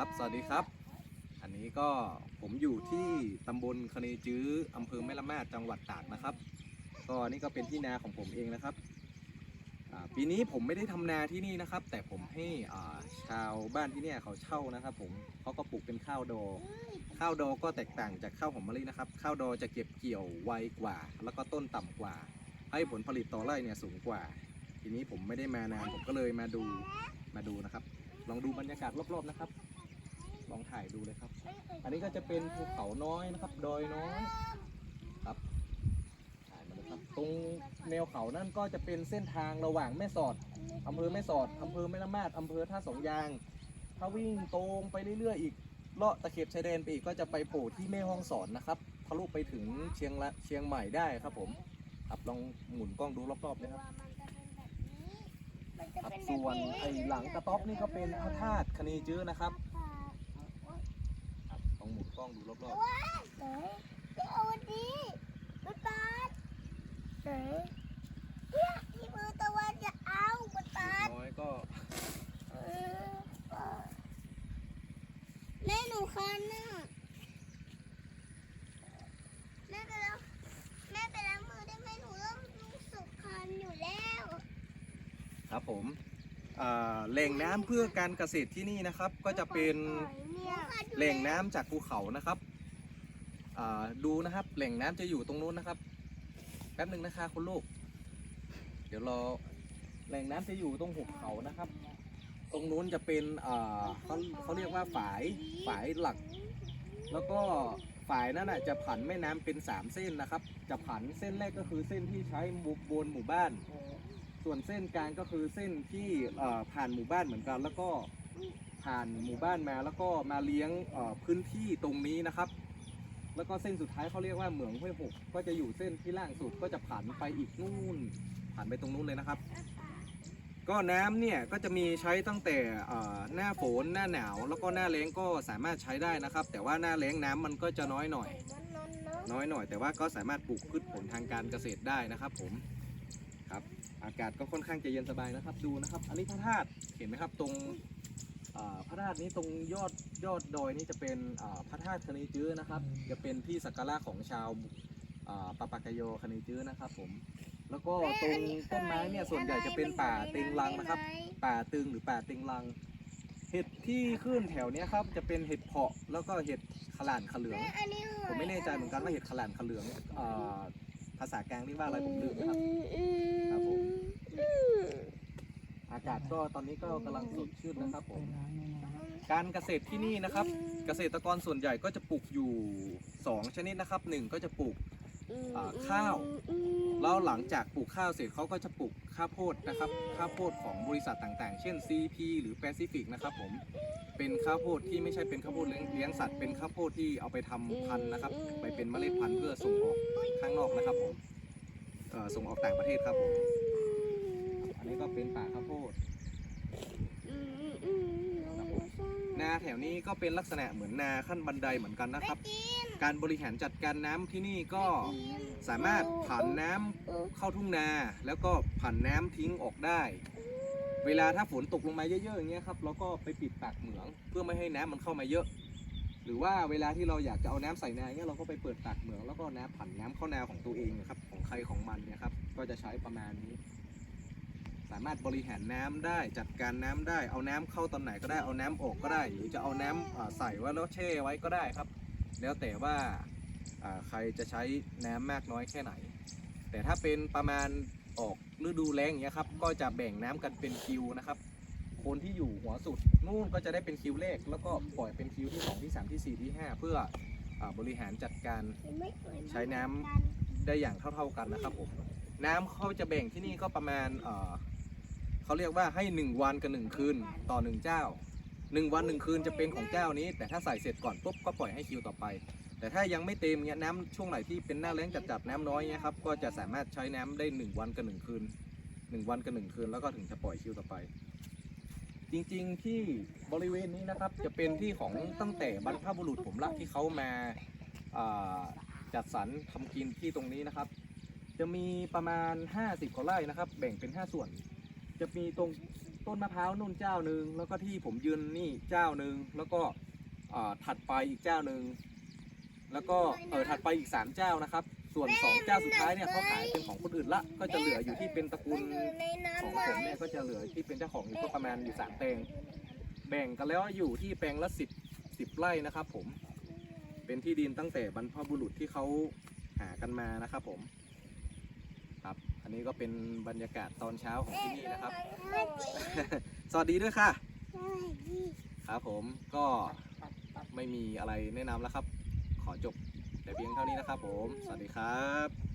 ครับ สวัสดีครับ อันนี้ก็ผมอยู่ที่ตำบลคเนจื้ออำเภอแม่ละมาดจังหวัดตากนะครับ ก็นี่ก็เป็นที่นาของผมเองนะครับ ปีนี้ผมไม่ได้ทำนาที่นี่นะครับ แต่ผมให้ชาวบ้านที่เนี่ยเขาเช่านะครับ ผมเขาก็ปลูกเป็นข้าวดอ ข้าวดอก็แตกต่างจากข้าวหอมมะลินะครับ ข้าวดอจะเก็บเกี่ยวไวกว่า แล้วก็ต้นต่ำกว่า ให้ผลผลิตต่อไร่เนี่ยสูงกว่า ทีนี้ผมไม่ได้มานานผมก็เลยมาดูมาดูนะครับ ลองดูบรรยากาศรอบๆนะครับ ลองถ่ายดูเลยครับ อันนี้ก็จะเป็นภูเขาน้อยนะครับ ดอยน้อยครับถ่ายมาเลยครับ ตรงแนวเขานั่นก็จะเป็นเส้นทางระหว่างแม่สอดอำเภอแม่สอดอำเภอแม่ละมาดอำเภอท่าสองยาง ถ้าวิ่งตรงไปเรื่อยๆอีกเลาะตะเข็บชายแดนไปอีกก็จะไปโผล่ที่แม่ห้องสอนนะครับทะลุไปถึงเชียงละเชียงใหม่ได้ครับผมครับลองหมุนกล้องดูรอบๆเลยครับครับส่วนไอ้หลังกระต๊อบนี่ก็เป็นพระธาตุคณีจื้อนะครับ องหมุนกล้องดูรอบเอ๋พี่เอาวันนี้รถบัสเอ๋เนี่ยที่มือตะวันจะเอารถบัสๆน้อยก็เออแม่หนูคันน่ะแม่ไปแล้วแม่ไปล้างมือได้ไหมหนูเริ่มรู้สึกคันอยู่แล้วครับผมอ่าแหล่งน้ำเพื่อการเกษตรที่นี่นะครับ ก็จะเป็น แหล่งน้ำจากภูเขานะครับอ่าดูนะครับ แหล่งน้ำจะอยู่ตรงนู้นนะครับ แป๊บหนึ่งนะคะคุณลูก เดี๋ยวรอแหล่งน้ำจะอยู่ตรงหุบเขานะครับ ตรงนู้นจะเป็นอ่าเขาเขาเรียกว่าฝายฝายหลัก แล้วก็ฝายนั้นน่ะจะผันแม่น้ำเป็น3เส้นนะครับ จะผันเส้นแรกก็คือเส้นที่ใช้บุบบนหมู่บ้าน ส่วนเส้นกลางก็คือเส้นที่เอ่อผ่านหมู่บ้านเหมือนกัน แล้วก็ ผ่านหมู่บ้านมาแล้วก็มาเลี้ยงพื้นที่ตรงนี้นะครับ แล้วก็เส้นสุดท้ายเขาเรียกว่าเหมืองห้วยหกก็จะอยู่เส้นที่ล่างสุดก็จะผ่านไปอีกนู่น ผ่านไปตรงนู้นเลยนะครับ ก็น้ำเนี่ยก็จะมีใช้ตั้งแต่หน้าฝนหน้าหนาว แล้วก็หน้าแล้งก็สามารถใช้ได้นะครับ แต่ว่าหน้าแล้งน้ำมันก็จะน้อยหน่อย น้อยหน่อย แต่ว่าก็สามารถปลูกพืชผลทางการเกษตรได้นะครับ ผมครับอากาศก็ค่อนข้างจะเย็นสบายนะครับ ดูนะครับ อันนี้พระธาตุเห็นไหมครับตรง พระธาตุนี้ตรงยอดยอดดอยนี่จะเป็นอ่าพระธาตุคณีจื้อนะครับ จะเป็นที่สักการะของชาวอ่าปาปากายโยคณีจื้อนะครับ ผม แล้วก็ตรงต้นไม้เนี่ยส่วนใหญ่จะเป็นป่าเต็งรังนะครับ ป่าตึงหรือป่าเต็งรัง เห็ดที่ขึ้นแถวเนี้ยครับจะเป็นเห็ดเพาะแล้วก็เห็ดขลานขะเหลืองผมไม่แน่ใจเหมือนกันว่าเห็ดขลานขะเหลืองเอ่อภาษากลางเรียกว่าอะไรผมลืมนะครับครับผม อากาศก็ตอนนี้ก็กำลังสดชื่นนะครับผม การเกษตรที่นี่นะครับ เกษตรกรส่วนใหญ่ก็จะปลูกอยู่ 2 ชนิดนะครับหนึ่งก็จะปลูกอ่าข้าว แล้วหลังจากปลูกข้าวเสร็จเขาก็จะปลูกข้าวโพดนะครับ ข้าวโพดของบริษัทต่างๆ เช่น CP หรือ Pacific นะครับผม เป็นข้าวโพดที่ไม่ใช่เป็นข้าวโพดเลี้ยงเลี้ยงสัตว์ เป็นข้าวโพดที่เอาไปทำพันธุ์นะครับ ไปเป็นเมล็ดพันธุ์เพื่อส่งออกข้างนอกนะครับผมเอ่อส่งออกต่างประเทศครับผมอั นนี้ก็เป็นป่าข้าวโพดนาแถวนี้ก็เป็นลักษณะเหมือนนาขั้นบันไดเหมือนกันนะครับ การบริหารจัดการน้ำที่นี่ก็สามารถผ่านน้ำเข้าทุ่งนา แล้วก็ผ่านน้ำทิ้งออกได้ เวลาถ้าฝนตกลงมาเยอะๆอย่างเงี้ยครับเราก็ไปปิดปากเหมืองเพื่อไม่ให้น้ำมันเข้ามาเยอะ หรือว่าเวลาที่เราอยากจะเอาน้ำใส่นาเนี่ยเราก็ไปเปิดปากเหมืองแล้วก็น้ำผ่านน้ำเข้านาของตัวเองนะครับของใครของมันเนี่ยครับก็จะใช้ประมาณนี้ สามารถบริหารน้ำได้จัดการน้ำได้ เอาน้ำเข้าตอนไหนก็ได้เอาน้ำออกก็ได้ หรือจะเอาน้ำอ่าใส่ไว้แล้วแช่ไว้ก็ได้ครับ แล้วแต่ว่าใครจะใช้น้ำมากน้อยแค่ไหน แต่ถ้าเป็นประมาณออกฤดูแล้งอย่างเงี้ยครับก็จะแบ่งน้ำกันเป็นคิวนะครับคนที่อยู่หัวสุดนู่นก็จะได้เป็นคิวแรกแล้วก็ปล่อยเป็นคิวที่สองที่สามที่สี่ที่ห้าเพื่ออบริหารจัดการใช้น้ำได้อย่างเท่า ๆกันนะครับผมน้ำเขาจะแบ่งที่นี่ก็ประมาณ เขาเรียกว่าให้ 1 วันกับ1คืนต่อ 1 เจ้า 1 วัน 1 คืนจะเป็นของเจ้านี้ แต่ถ้าใส่เสร็จก่อนปุ๊บก็ปล่อยให้คิวต่อไป แต่ถ้ายังไม่เต็มเนี้ยน้ำช่วงไหนที่เป็นหน้าแล้งจัดๆน้ำน้อยเนี้ยครับก็จะสามารถใช้น้ำได้ 1 วันกับ1คืน 1 วันกับ1คืนแล้วก็ถึงจะปล่อยคิวต่อไป จริงๆที่บริเวณนี้นะครับจะเป็นที่ของตั้งแต่บรรพบุรุษผมละที่เขามาอ่าจัดสรรทำกินที่ตรงนี้นะครับ จะมีประมาณ 50กว่าไร่นะครับ แบ่งเป็น 5 ส่วน จะมีตรงต้นมะพร้าวนุ่นเจ้าหนึ่งแล้วก็ที่ผมยืนนี่เจ้าหนึ่งแล้วก็ถัดไปอีกเจ้าหนึ่งแล้วก็เออถัดไปอีกสามเจ้านะครับ ส่วนสองเจ้าสุดท้ายเนี่ยเขาขายเป็นของคนอื่นละ ก็จะเหลืออยู่ที่เป็นตระกูลของผมเนี่ยก็จะเหลือที่เป็นเจ้าของอยู่ก็ประมาณอยู่สามแปลง แบ่งกันแล้วอยู่ที่แปลงละสิบสิบไร่นะครับ ผม เป็นที่ดินตั้งแต่บรรพบุรุษที่เขาหากันมานะครับผม อันนี้ก็เป็นบรรยากาศตอนเช้าของที่นี่นะครับ สวัสดีด้วยค่ะ ครับผมก็ไม่มีอะไรแนะนำแล้วครับ ขอจบแต่เพียงเท่านี้นะครับผม สวัสดีครับ